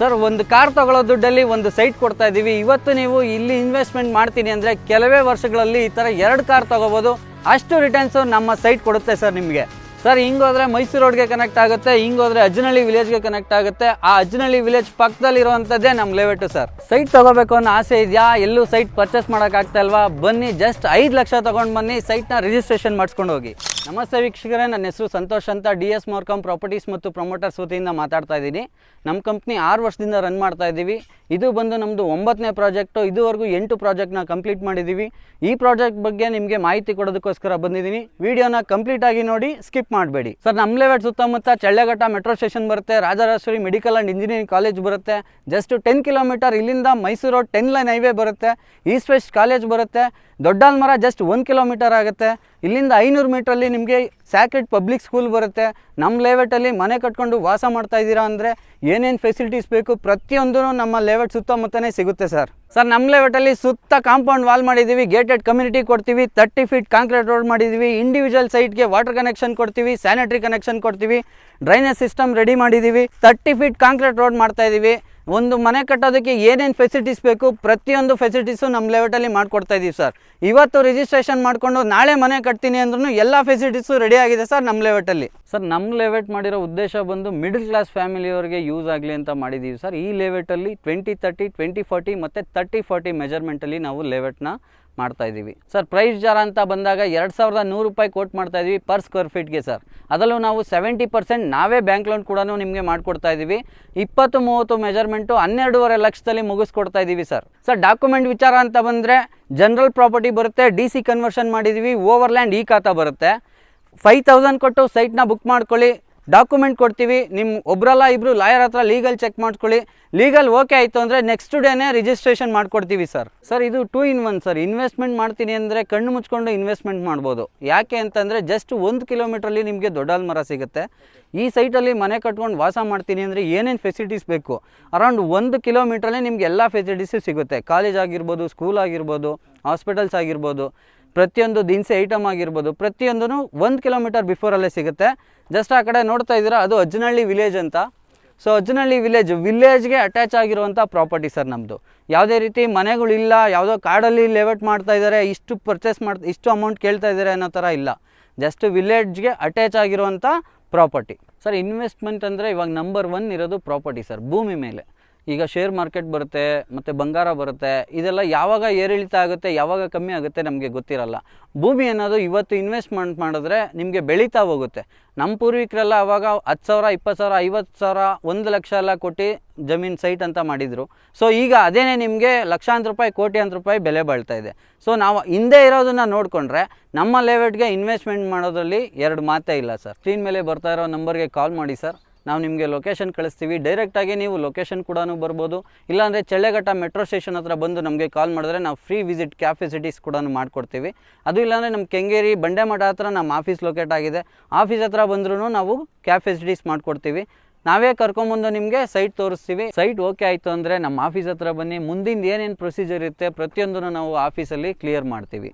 Sir, ಒಂದು car ತಗೊಳ್ಳೋ ದುಡ್ಡಲ್ಲಿ ಒಂದು ಸೈಟ್ ಕೊಡ್ತಾ ಇದ್ದೀವಿ ಇವತ್ತು ನೀವು ಇಲ್ಲಿ ಇನ್ವೆಸ್ಟ್ಮೆಂಟ್ ಮಾಡ್ತೀನಿ ಅಂದರೆ ಕೆಲವೇ ವರ್ಷಗಳಲ್ಲಿ ಈ ಥರ ಎರಡು ಕಾರ್ ತಗೋಬೋದು. ಅಷ್ಟು ರಿಟರ್ನ್ಸು ನಮ್ಮ ಸೈಟ್ ಕೊಡುತ್ತೆ ಸರ್ ನಿಮಗೆ. ಸರ್ ಹಿಂಗೋದ್ರೆ ಮೈಸೂರು ರೋಡ್ಗೆ ಕನೆಕ್ಟ್ ಆಗುತ್ತೆ ಹಿಂಗೋದ್ರೆ ಅಜ್ಜನಹಳ್ಳಿ ವಿಲೇಜ್ಗೆ ಕನೆಕ್ಟ್ ಆಗುತ್ತೆ. ಆ ಅಜ್ಜನಹಳ್ಳಿ ವಿಲೇಜ್ ಪಕ್ಕದಲ್ಲಿ ಇರುವಂಥದ್ದೇ ನಮ್ಮ ಲೇಔಟು ಸರ್. ಸೈಟ್ ತಗೋಬೇಕು ಅನ್ನೋ ಆಸೆ ಇದೆಯಾ? ಎಲ್ಲೂ ಸೈಟ್ ಪರ್ಚೇಸ್ ಮಾಡೋಕ್ಕಾಗ್ತಾ ಇಲ್ವಾ? ಬನ್ನಿ ಜಸ್ಟ್ ಐದು ಲಕ್ಷ ತೊಗೊಂಡು ಬನ್ನಿ, ಸೈಟ್ನ ರಿಜಿಸ್ಟ್ರೇಷನ್ ಮಾಡಿಸ್ಕೊಂಡು ಹೋಗಿ. ನಮಸ್ತೆ ವೀಕ್ಷಕರೇ, ನನ್ನ ಹೆಸರು ಸಂತೋಷ್ ಅಂತ ಡಿ ಎಸ್ ಮೋರ್ಕಮ್ ಪ್ರಾಪರ್ಟೀಸ್ ಮತ್ತು ಪ್ರಮೋಟರ್ಸ್ ವತಿಯಿಂದ ಮಾತಾಡ್ತಾ ಇದ್ದೀನಿ. ನಮ್ಮ ಕಂಪ್ನಿ ಆರು ವರ್ಷದಿಂದ ರನ್ ಮಾಡ್ತಾ ಇದ್ದೀವಿ. ಇದು ಬಂದು ನಮ್ಮದು ಒಂಬತ್ತನೇ ಪ್ರಾಜೆಕ್ಟು. ಇದುವರೆಗೂ ಎಂಟು ಪ್ರಾಜೆಕ್ಟ್ನ ಕಂಪ್ಲೀಟ್ ಮಾಡಿದ್ದೀವಿ. ಈ ಪ್ರಾಜೆಕ್ಟ್ ಬಗ್ಗೆ ನಿಮಗೆ ಮಾಹಿತಿ ಕೊಡೋದಕ್ಕೋಸ್ಕರ ಬಂದಿದ್ದೀನಿ. ವಿಡಿಯೋನ ಕಂಪ್ಲೀಟ್ ಆಗಿ ನೋಡಿ ಸ್ಕಿಪ್ ಮಾಡಬೇಡಿ. ಸರ್ ನಮ್ಮ ಲೇವೆಟ್ ಸುತ್ತಮುತ್ತ ಚಳ್ಳೆಘಟ್ಟ ಮೆಟ್ರೋ ಸ್ಟೇಷನ್ ಬರುತ್ತೆ. Rajarajeshwari medical and engineering college ಬರುತ್ತೆ. ಜಸ್ಟ್ ಟೆನ್ ಕಿಲೋಮೀಟರ್ ಇಲ್ಲಿಂದ ಮೈಸೂರು ಟೆನ್ ಲೈನ್ ಹೈವೇ ಬರುತ್ತೆ. ಈಸ್ಟ್ ವೆಸ್ಟ್ ಕಾಲೇಜ್ ಬರುತ್ತೆ. ದೊಡ್ಡಲ್ಮರ ಜಸ್ಟ್ ಒಂದು ಕಿಲೋಮೀಟರ್ ಆಗುತ್ತೆ. ಇಲ್ಲಿಂದ ಐನೂರು ಮೀಟ್ರಲ್ಲಿ ನಿಮಗೆ ಸ್ಯಾಕ್ರೆಡ್ ಪಬ್ಲಿಕ್ ಸ್ಕೂಲ್ ಬರುತ್ತೆ. ನಮ್ಮ ಲೇಔಟಲ್ಲಿ ಮನೆ ಕಟ್ಕೊಂಡು ವಾಸ ಮಾಡ್ತಾ ಇದ್ದೀರಾ ಅಂದರೆ ಏನೇನು ಫೆಸಿಲಿಟೀಸ್ ಬೇಕು ಪ್ರತಿಯೊಂದೂ ನಮ್ಮ ಲೇಔಟ್ ಸುತ್ತಮುತ್ತನೇ ಸಿಗುತ್ತೆ ಸರ್. ಸರ್ ನಮ್ಮ ಲೇಔಟಲ್ಲಿ ಸುತ್ತ ಕಾಂಪೌಂಡ್ ವಾಲ್ ಮಾಡಿದ್ದೀವಿ ಗೇಟೆಡ್ ಕಮ್ಯುನಿಟಿ ಕೊಡ್ತೀವಿ ತರ್ಟಿ ಫೀಟ್ ಕಾಂಕ್ರೀಟ್ ರೋಡ್ ಮಾಡಿದ್ದೀವಿ ಇಂಡಿವಿಜುವಲ್ ಸೈಟ್ಗೆ ವಾಟರ್ ಕನೆಕ್ಷನ್ ಕೊಡ್ತೀವಿ ಸ್ಯಾನಿಟರಿ ಕನೆಕ್ಷನ್ ಕೊಡ್ತೀವಿ ಡ್ರೈನೇಜ್ ಸಿಸ್ಟಮ್ ರೆಡಿ ಮಾಡಿದ್ದೀವಿ ತರ್ಟಿ ಫೀಟ್ ಕಾಂಕ್ರೀಟ್ ರೋಡ್ ಮಾಡ್ತಾ ಇದ್ದೀವಿ. ಒಂದು ಮನೆ ಕಟ್ಟೋದಕ್ಕೆ ಏನೇನು ಫೆಸಿಲಿಟೀಸ್ ಬೇಕು, ಪ್ರತಿಯೊಂದು ಫೆಸಿಲಿಟೀಸು ನಮ್ಮ ಲೆವೆಟಲ್ಲಿ ಮಾಡಿಕೊಡ್ತಾ ಇದ್ದೀವಿ ಸರ್ ಇವತ್ತು ರಿಜಿಸ್ಟ್ರೇಷನ್ ಮಾಡಿಕೊಂಡು ನಾಳೆ ಮನೆ ಕಟ್ತೀನಿ ಅಂದ್ರೂ ಎಲ್ಲ ಫೆಸಿಲಿಟೀಸು ರೆಡಿ ಆಗಿದೆ ಸರ್ ನಮ್ಮ ಲೆವೆಟಲ್ಲಿ ಸರ್ ನಮ್ಮ ಲೆವೆಟ್ ಮಾಡಿರೋ ಉದ್ದೇಶ ಬಂದು ಮಿಡಲ್ ಕ್ಲಾಸ್ ಫ್ಯಾಮಿಲಿಯವರಿಗೆ ಯೂಸ್ ಆಗಲಿ ಅಂತ ಮಾಡಿದ್ದೀವಿ ಸರ್ ಈ ಲೆವೆಟಲ್ಲಿ ಟ್ವೆಂಟಿ ತರ್ಟಿ ಟ್ವೆಂಟಿ ಫೋರ್ಟಿ ಮತ್ತು ತರ್ಟಿ ಫೋರ್ಟಿ ಮೆಜರ್ಮೆಂಟಲ್ಲಿ ನಾವು ಲೆವೆಟ್ನ ಮಾಡ್ತಾ ಇದ್ದೀವಿ. ಸರ್ ಪ್ರೈಸ್ ಜಾರ ಅಂತ ಬಂದಾಗ ಎರಡು ಸಾವಿರದ ನೂರು ರೂಪಾಯಿ ಕೋಟ್ ಮಾಡ್ತಾ ಇದ್ದೀವಿ ಪರ್ ಸ್ಕ್ವೇರ್ ಫೀಟ್ಗೆ ಸರ್. ಅದರಲ್ಲೂ ನಾವು ಸೆವೆಂಟಿ ಪರ್ಸೆಂಟ್ ನಾವೇ ಬ್ಯಾಂಕ್ ಲೋನ್ ಕೂಡ ನಿಮಗೆ ಮಾಡಿಕೊಡ್ತಾ ಇದ್ದೀವಿ. ಇಪ್ಪತ್ತು ಮೂವತ್ತು ಮೆಜರ್ಮೆಂಟು ಹನ್ನೆರಡೂವರೆ ಲಕ್ಷದಲ್ಲಿ ಮುಗಿಸ್ಕೊಡ್ತಾ ಇದ್ದೀವಿ ಸರ್. ಸರ್ ಡಾಕ್ಯುಮೆಂಟ್ ವಿಚಾರ ಅಂತ ಬಂದರೆ ಜನರಲ್ ಪ್ರಾಪರ್ಟಿ ಬರುತ್ತೆ ಡಿ ಸಿ ಕನ್ವರ್ಷನ್ ಮಾಡಿದ್ದೀವಿ ಓವರ್ಲ್ಯಾಂಡ್ ಈ ಖಾತಾ ಬರುತ್ತೆ. ಫೈವ್ ತೌಸಂಡ್ ಕೊಟ್ಟು ಸೈಟ್ನ ಬುಕ್ ಮಾಡ್ಕೊಳ್ಳಿ. ಡಾಕ್ಯುಮೆಂಟ್ ಕೊಡ್ತೀವಿ. ನಿಮ್ಮ ಒಬ್ರಲ್ಲ ಇಬ್ಬರು ಲಾಯರ್ ಹತ್ರ ಲೀಗಲ್ ಚೆಕ್ ಮಾಡ್ಕೊಳ್ಳಿ. ಲೀಗಲ್ ಓಕೆ ಆಯಿತು ಅಂದರೆ ನೆಕ್ಸ್ಟ್ ಡೇನೇ ರಿಜಿಸ್ಟ್ರೇಷನ್ ಮಾಡ್ಕೊಡ್ತೀವಿ ಸರ್. ಸರ್, ಇದು two in one sir. Investment ಮಾಡ್ತೀನಿ ಅಂದರೆ ಕಣ್ಣು ಮುಚ್ಕೊಂಡು ಇನ್ವೆಸ್ಟ್ಮೆಂಟ್ ಮಾಡ್ಬೋದು. ಯಾಕೆ ಅಂತಂದರೆ ಜಸ್ಟ್ ಒಂದು ಕಿಲೋಮೀಟ್ರಲ್ಲಿ ನಿಮಗೆ ದೊಡ್ಡಲ್ ಮರ ಸಿಗುತ್ತೆ. ಈ ಸೈಟಲ್ಲಿ ಮನೆ ಕಟ್ಕೊಂಡು ವಾಸ ಮಾಡ್ತೀನಿ ಅಂದರೆ ಏನೇನು ಫೆಸಿಲಿಟೀಸ್ ಬೇಕು? ಅರೌಂಡ್ ಒಂದು ಕಿಲೋಮೀಟ್ರಲ್ಲೇ ನಿಮಗೆ ಎಲ್ಲ ಫೆಸಿಲಿಟೀಸು ಸಿಗುತ್ತೆ. ಕಾಲೇಜ್ ಆಗಿರ್ಬೋದು ಸ್ಕೂಲ್ ಆಗಿರ್ಬೋದು ಹಾಸ್ಪಿಟಲ್ಸ್ ಆಗಿರ್ಬೋದು. ಪ್ರತಿಯೊಂದು ದಿನಸಿ ಐಟಮ್ ಆಗಿರ್ಬೋದು ಪ್ರತಿಯೊಂದೂ ಒಂದು ಕಿಲೋಮೀಟರ್ ಬಿಫೋರಲ್ಲೇ ಸಿಗುತ್ತೆ. ಜಸ್ಟ್ ಆ ಕಡೆ ನೋಡ್ತಾ ಇದ್ದೀರಾ, ಅದು ಅಜ್ಜನಹಳ್ಳಿ ವಿಲೇಜ್ ಅಂತ. ಸೊ ಅಜ್ಜನಹಳ್ಳಿ ವಿಲೇಜ್ ವಿಲೇಜ್ಗೆ ಅಟ್ಯಾಚ್ ಆಗಿರುವಂಥ ಪ್ರಾಪರ್ಟಿ ಸರ್ ನಮ್ಮದು ಯಾವುದೇ ರೀತಿ ಮನೆಗಳಿಲ್ಲ ಯಾವುದೋ ಕಾಡಲ್ಲಿ ಲೇಔಟ್ ಮಾಡ್ತಾ ಇದ್ದಾರೆ, ಇಷ್ಟು ಪರ್ಚೇಸ್ ಮಾಡ್, ಇಷ್ಟು ಅಮೌಂಟ್ ಕೇಳ್ತಾ ಇದ್ದಾರೆ ಅನ್ನೋ ಥರ ಇಲ್ಲ. ಜಸ್ಟ್ ವಿಲೇಜ್ಗೆ ಅಟ್ಯಾಚ್ ಆಗಿರುವಂಥ ಪ್ರಾಪರ್ಟಿ ಸರ್ ಇನ್ವೆಸ್ಟ್ಮೆಂಟ್ ಅಂದರೆ ಇವಾಗ ನಂಬರ್ ಒನ್ ಇರೋದು ಪ್ರಾಪರ್ಟಿ ಸರ್ ಭೂಮಿ ಮೇಲೆ. ಈಗ ಶೇರ್ ಮಾರ್ಕೆಟ್ ಬರುತ್ತೆ, ಮತ್ತು ಬಂಗಾರ ಬರುತ್ತೆ, ಇದೆಲ್ಲ ಯಾವಾಗ ಏರಿಳಿತ ಆಗುತ್ತೆ, ಯಾವಾಗ ಕಮ್ಮಿ ಆಗುತ್ತೆ ನಮಗೆ ಗೊತ್ತಿರಲ್ಲ. ಭೂಮಿ ಅನ್ನೋದು ಇವತ್ತು ಇನ್ವೆಸ್ಟ್ಮೆಂಟ್ ಮಾಡಿದ್ರೆ ನಿಮಗೆ ಬೆಳೀತಾ ಹೋಗುತ್ತೆ. ನಮ್ಮ ಪೂರ್ವಿಕರೆಲ್ಲ ಆವಾಗ ಹತ್ತು ಸಾವಿರ, ಇಪ್ಪತ್ತು ಸಾವಿರ, ಐವತ್ತು ಸಾವಿರ, ಒಂದು ಲಕ್ಷ ಎಲ್ಲ ಕೊಟ್ಟು ಜಮೀನು ಸೈಟ್ ಅಂತ ಮಾಡಿದರು. ಸೊ ಈಗ ಅದೇ ನಿಮಗೆ ಲಕ್ಷಾಂತರ ರೂಪಾಯಿ, ಕೋಟ್ಯಾಂತರ ರೂಪಾಯಿ ಬೆಲೆ ಬಾಳ್ತಾ ಇದೆ. ಸೊ ನಾವು ಹಿಂದೆ ಇರೋದನ್ನು ನೋಡಿಕೊಂಡ್ರೆ ನಮ್ಮ ಲೆವೆಟ್ಗೆ ಇನ್ವೆಸ್ಟ್ಮೆಂಟ್ ಮಾಡೋದ್ರಲ್ಲಿ ಎರಡು ಮಾತೇ ಇಲ್ಲ ಸರ್ ಸ್ಕ್ರೀನ್ ಮೇಲೆ ಬರ್ತಾ ಇರೋ ನಂಬರ್ಗೆ ಕಾಲ್ ಮಾಡಿ ಸರ್ ನಾವು ನಿಮಗೆ ಲೊಕೇಶನ್ ಕಳಿಸ್ತೀವಿ. ಡೈರೆಕ್ಟಾಗಿ ನೀವು ಲೊಕೇಶನ್ ಕೂಡ ಬರ್ಬೋದು. ಇಲ್ಲಾಂದರೆ ಚಳ್ಳೆಘಟ್ಟ ಮೆಟ್ರೋ ಸ್ಟೇಷನ್ ಹತ್ರ ಬಂದು ನಮಗೆ ಕಾಲ್ ಮಾಡಿದ್ರೆ ನಾವು ಫ್ರೀ ವಿಸಿಟ್ ಕ್ಯಾಫೆಸಿಟೀಸ್ ಕೂಡ ಮಾಡಿಕೊಡ್ತೀವಿ. ಅದು ಇಲ್ಲಾಂದರೆ ನಮ್ಮ ಕೆಂಗೇರಿ ಬಂಡೆಮಠ ಹತ್ರ ನಮ್ಮ ಆಫೀಸ್ ಲೊಕೇಟ್ ಆಗಿದೆ. ಆಫೀಸ್ ಹತ್ರ ಬಂದ್ರೂ ನಾವು ಕ್ಯಾಫೆಸಿಟೀಸ್ ಮಾಡಿಕೊಡ್ತೀವಿ. ನಾವೇ ಕರ್ಕೊಂಬಂದು ನಿಮಗೆ ಸೈಟ್ ತೋರಿಸ್ತೀವಿ. ಸೈಟ್ ಓಕೆ ಆಯಿತು ಅಂದರೆ ನಮ್ಮ ಆಫೀಸ್ ಹತ್ರ ಬನ್ನಿ. ಮುಂದಿನ ಏನೇನು ಪ್ರೊಸೀಜರ್ ಇರುತ್ತೆ ಪ್ರತಿಯೊಂದನ್ನು ನಾವು ಆಫೀಸಲ್ಲಿ ಕ್ಲಿಯರ್ ಮಾಡ್ತೀವಿ.